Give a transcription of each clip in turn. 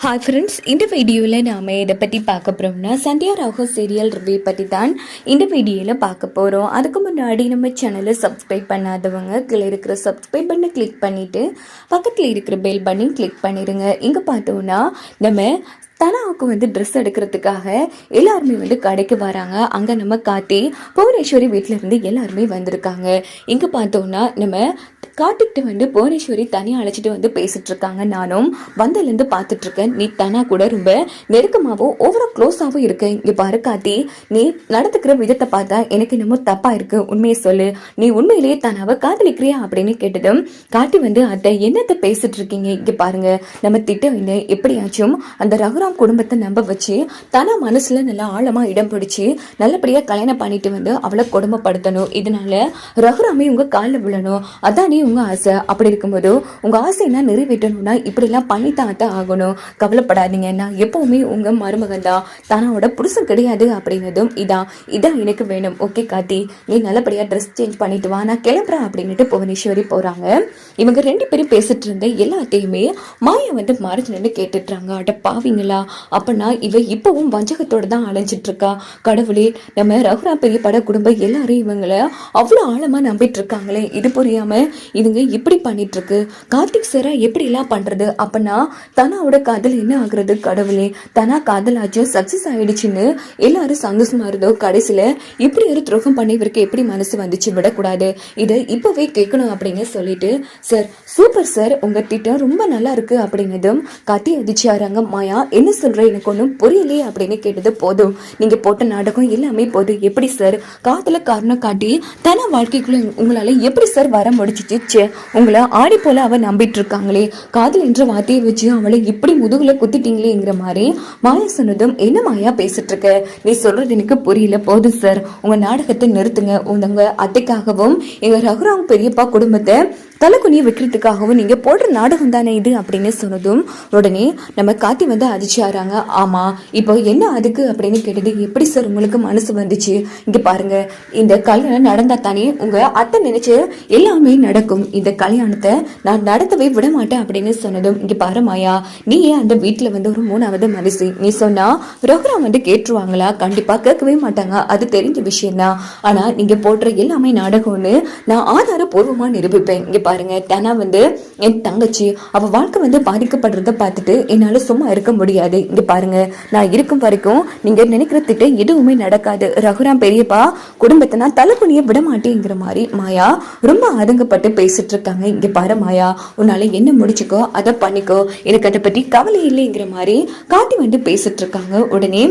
Hi friends இந்த வீடியோவில் நாம் இதை பற்றி பார்க்க போகிறோம்னா சந்தியா ராகு சீரியல் ரிவ்யூ பற்றி தான் இந்த வீடியோவில் பார்க்க போகிறோம் அதுக்கு முன்னாடி நம்ம சேனலை சப்ஸ்கிரைப் பண்ணாதவங்க கீழே இருக்கிற சப்ஸ்கிரைப் பண்ணை கிளிக் பண்ணிவிட்டு பக்கத்தில் இருக்கிற பெல் பண்ணி கிளிக் பண்ணிடுங்க இங்கே பார்த்தோன்னா நம்ம தனாவுக்கு வந்து ட்ரெஸ் எடுக்கிறதுக்காக எல்லாருமே வந்து கடைக்கு வராங்க. அங்கே நம்ம காத்தி புவனேஸ்வரி வீட்டிலேருந்து எல்லாருமே வந்திருக்காங்க. இங்கே பார்த்தோன்னா நம்ம கார்த்திக்கிட்ட வந்து புவனேஸ்வரி தனியாக அழைச்சிட்டு வந்து பேசிட்டு இருக்காங்க. நானும் வந்ததுலேருந்து பார்த்துட்டு இருக்கேன். நீ தனா கூட ரொம்ப நெருக்கமாகவும் ஓவரா க்ளோஸாகவும் இருக்கேன் இங்கே பாரு காத்தி நீ நடத்துக்கிற விதத்தை பார்த்தா எனக்கு என்னமோ தப்பா இருக்கு. உண்மையை சொல்லு. நீ உண்மையிலேயே தனாவை காதலிக்கிறியா அப்படின்னு கேட்டதும் காட்டி வந்து அத்தை என்னத்தை பேசிட்டு இருக்கீங்க? இங்கே பாருங்க. நம்ம திட்டம் என்ன எப்படியாச்சும் அந்த ரகுராம் குடும்பத்தை நம்ப வச்சு தனா மனசில் நல்லா ஆழமாக இடம் பிடிச்சி நல்லபடியாக கல்யாணம் பண்ணிட்டு வந்து அவளை கொடுமைப்படுத்தணும். இதனால ரகுராமே உங்கள் காலில் விழணும். அதானே உங்கள் ஆசை. அப்படி இருக்கும்போது உங்கள் ஆசை என்ன நிறைவேற்றணும்னா இப்படிலாம் பண்ணித்தான் தான் ஆகணும். கவலைப்படாதீங்க. நான் எப்பவுமே உங்கள் மருமகன் தான். தனோட புருஷன் கிடையாது அப்படின்னதும் இதான். இதான் எனக்கு வேணும். ஓகே காத்தி நீ நல்லபடியாக ட்ரெஸ் சேஞ்ச் பண்ணிட்டு வா. நான் கிளம்புறேன் அப்படின்ட்டு புவனேஸ்வரி போகிறாங்க இவங்க ரெண்டு பேரும் பேசிட்டு இருந்த எல்லாத்தையுமே மாயா வந்து மறைஞ்சு நின்று கேட்டுட்றாங்க அட பாவீங்களா. அப்பனா இவ இப்பவும் வஞ்சகத்தோட தான் அலைஞ்சிட்டு இருக்கா கடவுளே நம்ம ரகுரா பெரிய பட குடும்பம் எல்லாரும் இவங்கள அவ்வளோ ஆழமா நம்பிட்டு இருக்காங்களே இது புரியாம இதுங்க இப்படி பண்ணிட்டு இருக்கு கார்த்திக் சாரா எப்படி எல்லாம் பண்றது? அப்பனா தனாவோட காதல் என்ன ஆகுறது? கடவுளே தனா காதலாச்சும் சக்சஸ் ஆயிடுச்சுன்னு எல்லாரும் சந்தோஷமா இருந்தோ கடைசியில இப்படி ஒரு துரோகம் பண்ணி இவருக்கு எப்படி மனசு வந்துச்சு? விடக்கூடாது. இதை இப்பவே கேட்கணும் அப்படின்னு சொல்லிட்டு சார் சூப்பர் சார் உங்க திட்டம் ரொம்ப நல்லா இருக்கு அப்படின்னதும் கத்தி அதிர்ச்சியாராங்க மாயா என்ன என்ன சொல்கிற எனக்கு ஒன்றும் புரியலையே அப்படின்னு கேட்டது போதும். நீங்கள் போட்ட நாடகம் எல்லாமே போதும். எப்படி சார் காதல காரணம் காட்டி தன வாழ்க்கைக்குள்ள உங்களால் எப்படி சார் வர முடிச்சிச்சு ச்சே உங்களை ஆடி போல அவள் நம்பிட்டு இருக்காங்களே. காதல் என்ற வார்த்தையை வச்சு அவளை இப்படி முதுகில் குத்திட்டீங்களேங்கிற மாதிரி மாயா சொன்னதும் என்ன மாயா பேசிட்டு இருக்க? நீ சொல்கிறது எனக்கு புரியல. போதும் சார் உங்கள் நாடகத்தை நிறுத்துங்க. உங்க அத்தைக்காகவும் எங்கள் ரகுராம் பெரியப்பா குடும்பத்தை தலைக்குனிய வைக்கிறதுக்காகவும் நீங்கள் போடுற நாடகம் தானே இது அப்படின்னு சொன்னதும் உடனே நம்ம காத்தி வந்து அதிர்ச்சியாராங்க ஆமாம் இப்போ என்ன அதுக்கு அப்படின்னு கேட்டது எப்படி சார் உங்களுக்கு மனசு வந்துச்சு? இங்கே பாருங்க இந்த கல்யாணம் நடந்தால் தானே உங்கள் அத்தை நினைச்சு எல்லாமே நடக்கும். இந்த கல்யாணத்தை நான் நடத்தவே விட மாட்டேன் அப்படின்னு சொன்னதும் இங்கே பாரு மாயா நீ ஏன் அந்த வீட்டில் வந்து ஒரு மூணாவது மனசு. நீ சொன்னால் ரகுராம் வந்து கேட்டுருவாங்களா? கண்டிப்பாக கேட்கவே மாட்டாங்க. அது தெரிஞ்ச விஷயம் தான் நீங்கள் போடுற எல்லாமே நாடகம்னு நான் ஆதாரபூர்வமாக நிரூபிப்பேன். இங்கே பாருங்க. தனா வந்து என் தங்கச்சி அவ வாழ்க்கை வந்து பாதிக்கப்படுறத பார்த்துட்டு என்னால சும்மா இருக்க முடியாது. இங்க பாருங்க. நான் இருக்கும் வரைக்கும் நீங்க நினைக்கிற திட்டம் எதுவுமே நடக்காது. ரகுராம் பெரியப்பா குடும்பத்தை நான் தலைக்குனிய விட மாட்டேங்கிற மாதிரி மாயா ரொம்ப ஆதங்கப்பட்டு பேசிட்டு இருக்காங்க. இங்க பாரு மாயா உன்னால என்ன முடிச்சுக்கோ அதை பண்ணிக்கோ. எனக்கு அதை பத்தி கவலை இல்லைங்கிற மாதிரி காட்டி வந்து பேசிட்டு இருக்காங்க. உடனே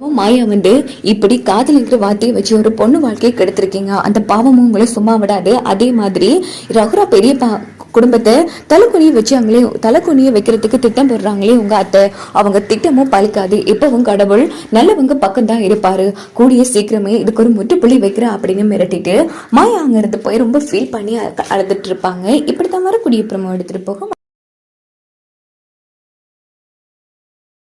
மாயா வந்து இப்படி காதலிங்கிற வார்த்தையை வச்சு ஒரு பொண்ணு வாழ்க்கையை கெடுத்திருக்கீங்க. அந்த பாவமும் உங்களை சும்மா விடாது. அதே மாதிரி ரகுரா பெரிய பா குடும்பத்தை தலைக்குனியை வச்சு அவங்களே தலைக்குனியை வைக்கிறதுக்கு திட்டம் போடுறாங்களே உங்க அத்தை. அவங்க திட்டமும் பழிக்காது. இப்பவும் கடவுள் நல்லவங்க பக்கம் தான் இருப்பாரு. கூடிய சீக்கிரமே இதுக்கு ஒரு முற்றுப்புள்ளி வைக்கிற அப்படின்னு மிரட்டிட்டு மாயா அங்க இருந்து போய் ரொம்ப ஃபீல் பண்ணி அழுதுட்டு இருப்பாங்க. இப்படித்தான் வரக்கூடிய பிரமோ எடுத்துட்டு போக